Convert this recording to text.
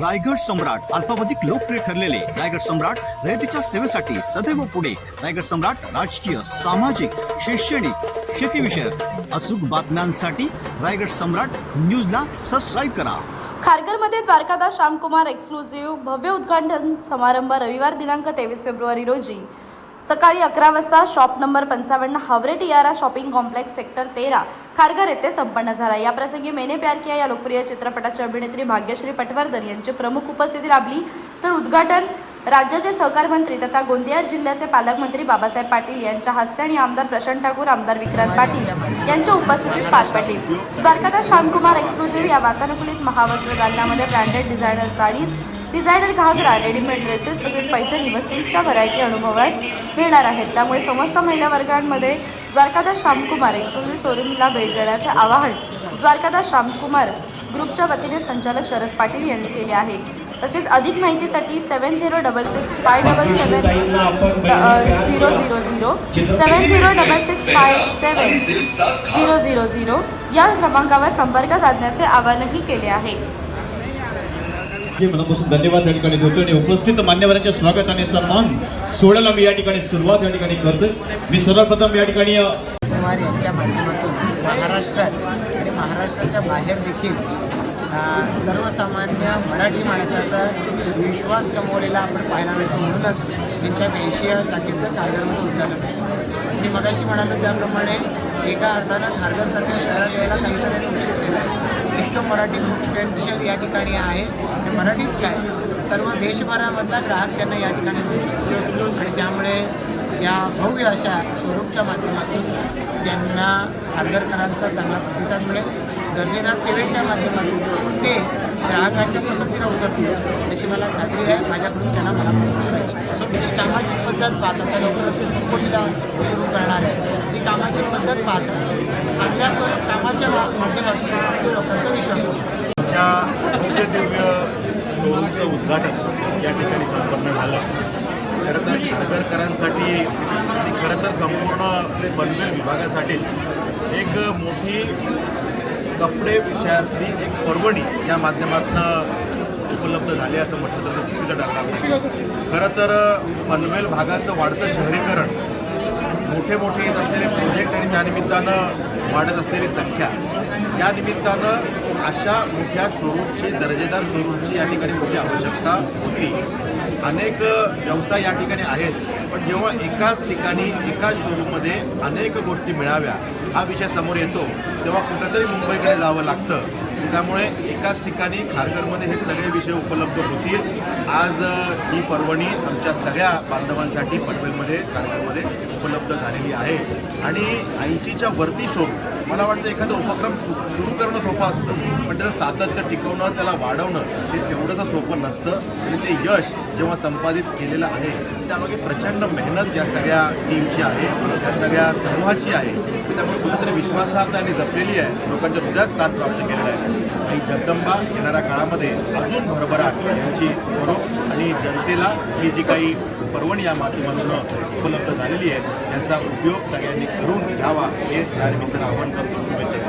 रायगड सम्राट अल्पावधिक लोकप्रिय ठरलेले रायगड सम्राट रयतेच्या सेवेसाठी सदैव पुढे. रायगड सम्राट राजकीय सामाजिक शैक्षणिक शेतीविषयक अचूक बातम्यांसाठी रायगड सम्राट न्यूजला सबस्क्राईब करा. खारघरमध्ये द्वारकादास श्यामकुमार एक्सक्लुझिव्ह भव्य उद्घाटन समारंभ रविवार दिनांक तेवीस फेब्रुवारी रोजी. सकाळी अकरा वाजता शॉप नंबर पंचावन्न Haware Tiara shopping complex sector तेरा खारघर येथे संपन्न झाला. या प्रसंगी मेने प्यार किया या लोकप्रिय चित्रपटाची अभिनेत्री भाग्यश्री पटवर्धन यांची प्रमुख उपस्थिती लाभली. तर उद्घाटन राज्याचे सहकार मंत्री तथा गोंदिया जिल्ह्याचे पालकमंत्री बाबासाहेब पाटील यांच्या हस्ते आणि आमदार प्रशांत ठाकूर आमदार विक्रांत पाटील यांच्या उपस्थितीत पार पडली द्वारकादास श्यामकुमार एक्सक्लुझिव्ह या वातानुकूलित महावस्त्र दालनामध्ये branded designer saris designer ghagra readymade dresses तसेच पैठणी व सिल्कच्या व्हरायटी अनुभवास मिळणार आहेत. त्यामुळे समस्त महिला वर्गांमध्ये द्वारकादास श्यामकुमार एक्सक्लुझिव्ह शोरूमला भेट देण्याचे आवाहन द्वारकादास श्यामकुमार ग्रुपच्या वतीने संचालक शरद पाटील यांनी केले आहे. तसेच अधिक माहितीसाठी seven zero double six five double seven zero zero zero seven zero double six five seven zero zero zero या क्रमांकावर संपर्क साधण्याचे आवाहनही केले आहे. जे मनापासून धन्यवाद या ठिकाणी देतो आणि उपस्थित मान्यवरांचे स्वागत आणि सन्मान सोहळ्याला मी या ठिकाणी सुरुवात या ठिकाणी करतोय. मी सर्वप्रथम या ठिकाणी कुमार यांच्या माध्यमातून महाराष्ट्रात आणि महाराष्ट्राच्या बाहेर देखील सर्वसामान्य मराठी माणसाचा विश्वास कमवलेला आपण पाहायला मिळतो. म्हणूनच त्यांच्या ब्याऐंशी शाखेचं खारघरमध्ये उद्घाटन आहे. मी मगाशी म्हणालो त्याप्रमाणे एका अर्थानं खारघरसारख्या शहरात यायला काहीसा त्यांनी उशीर केला. इतकं मराठी पोटेन्शियल या ठिकाणी आहे. आणि मराठीच काय? सर्व देशभरामधला ग्राहक त्यांना या ठिकाणी मिळू शकतो. आणि त्यामुळे या भव्य अशा शोरूमच्या माध्यमातून त्यांना खारघरकरांचा चांगला प्रतिसाद मिळेल. दर्जेदार सेवेच्या माध्यमातून ते ग्राहकांच्या पसंतीला उतरतील. याची मला खात्री आहे. माझ्याकडून त्यांना मला सो त्याची कामाची पद्धत पाहता त्या लवकरच ते चौकटीला सुरू करणार आहे. ही कामाची पद्धत पाहता चांगल्या कामाच्या माध्यमातून तो लोकांचा विश्वास होतो च्या भव्य दिव्य शोरूमचं उद्घाटन या ठिकाणी संपन्न झालं. खरं तर खारघरकरांसाठी जी खरं तर संपूर्ण पनवेल विभागासाठीच एक मोठी कपडे विषयातली एक पर्वणी या माध्यमातून उपलब्ध झाली असं म्हटलं तर चुकीचं ठरणार नाही. खरं तर पनवेल भागाचं वाढतं शहरीकरण मोठे मोठे येत असलेले प्रोजेक्ट आणि त्यानिमित्तानं वाढत असलेली संख्या या निमित्तानं अशा मोठ्या शोरूमची दर्जेदार शोरूमची या ठिकाणी मोठी आवश्यकता होती. अनेक व्यवसाय या ठिकाणी आहेत पण जेव्हा एकाच ठिकाणी एकाच शोरूममध्ये अनेक गोष्टी मिळाव्या हा विषय समोर येतो तेव्हा कुठंतरी मुंबईकडे जावं लागतं. त्यामुळे एकाच ठिकाणी खारघरमध्ये हे सगळे विषय उपलब्ध होतील. आज ही पर्वणी आमच्या सगळ्या बांधवांसाठी पनवेलमध्ये खारघरमध्ये उपलब्ध झालेली आहे. आणि ऐंशीच्या वरती शोध. मला वाटतं एखादं उपक्रम सु सुरू करणं सोपं असतं. पण त्याचं सातत्य टिकवणं त्याला वाढवणं हे तेवढंसं सोपं नसतं. आणि ते यश जेव्हा संपादित केलेलं आहे त्यामागे प्रचंड मेहनत या सगळ्या टीमची आहे या सगळ्या समूहाची आहे. त्यामुळे कुठेतरी विश्वासार्थ आणि जपलेली आहे. लोकांच्या हृदयात स्थान प्राप्त केलेलं आहे. आई जगदंबा येणाऱ्या काळामध्ये अजून भरभराट यांची करो आणि जनतेला ही जी काही पर्वणी या माध्यमातून उपलब्ध झालेली आहे याचा उपयोग सगळ्यांनी करून घ्यावा हे त्यानिमित्तानं आवाहन करतो. शुभेच्छा.